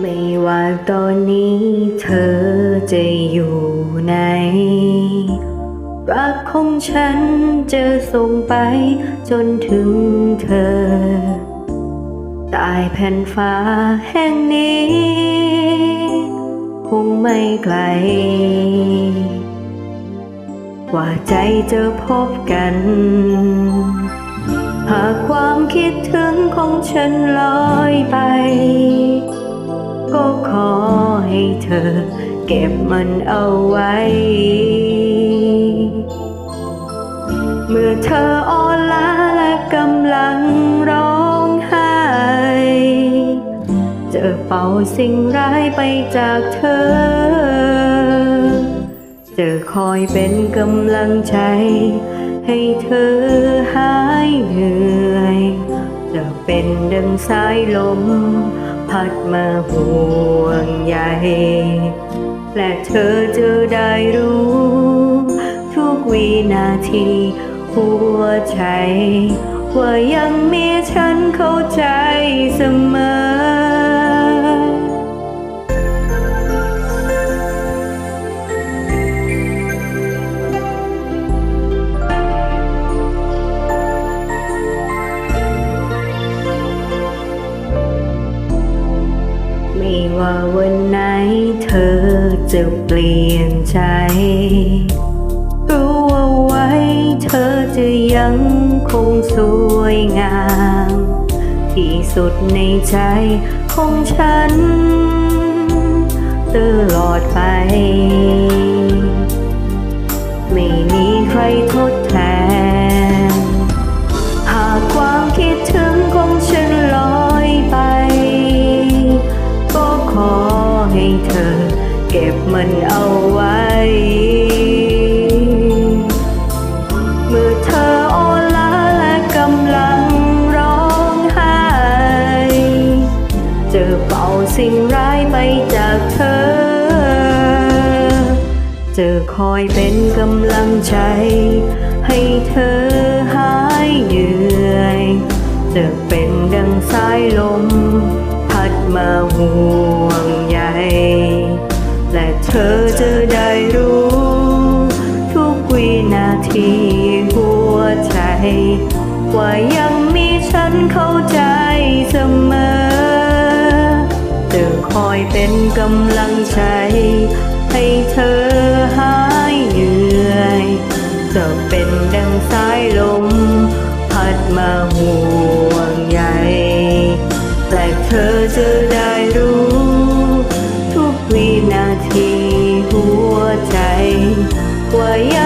ไม่ว่าตอนนี้เธอจะอยู่ไหน รักของฉันจะส่งไปจนถึงเธอใต้แผ่นฟ้าแห่งนี้ คงไม่ไกล กว่าใจจะพบกัน หากความคิดถึงของฉันลอยไป ก็ขอให้เธอ เก็บมันเอาไว้ เมื่อเธออ่อนล้าและกำลังร้องไห้จะเป่าสิ่งร้ายไปจากเธอ จะคอยเป็นกำลังใจ ให้เธอหายเหนื่อย จะเป็นดังสายลม พัดมาห่วงใยและเธอจะได้รู้ ทุกวินาทีหัวใจ ว่ายังมีฉันเข้าใจเสมอ ว่าวันไหนเธอจะเปลี่ยนใจรู้ว่าไว้เธอจะยังคงสวยงาม ที่สุดในใจของฉัน ตลอดไป จอเป่าสิ่งร้ายไปจากเธอ จะคอยเป็นกำลังใจ ให้เธอหายเหนื่อย จะเป็นดังสายลม พัดมาห่วงใยและเธอจะได้รู้ ทุกวินาทีหัวใจ ว่ายังมีฉันเข้าใจเสมอ คอยเป็นกำลังใจ ให้เธอหายเหนื่อย จะเป็นดังสายลม พัดมาห่วงใยแต่เธอจะได้รู้ ทุกวินาทีหัวใจ ว่ายั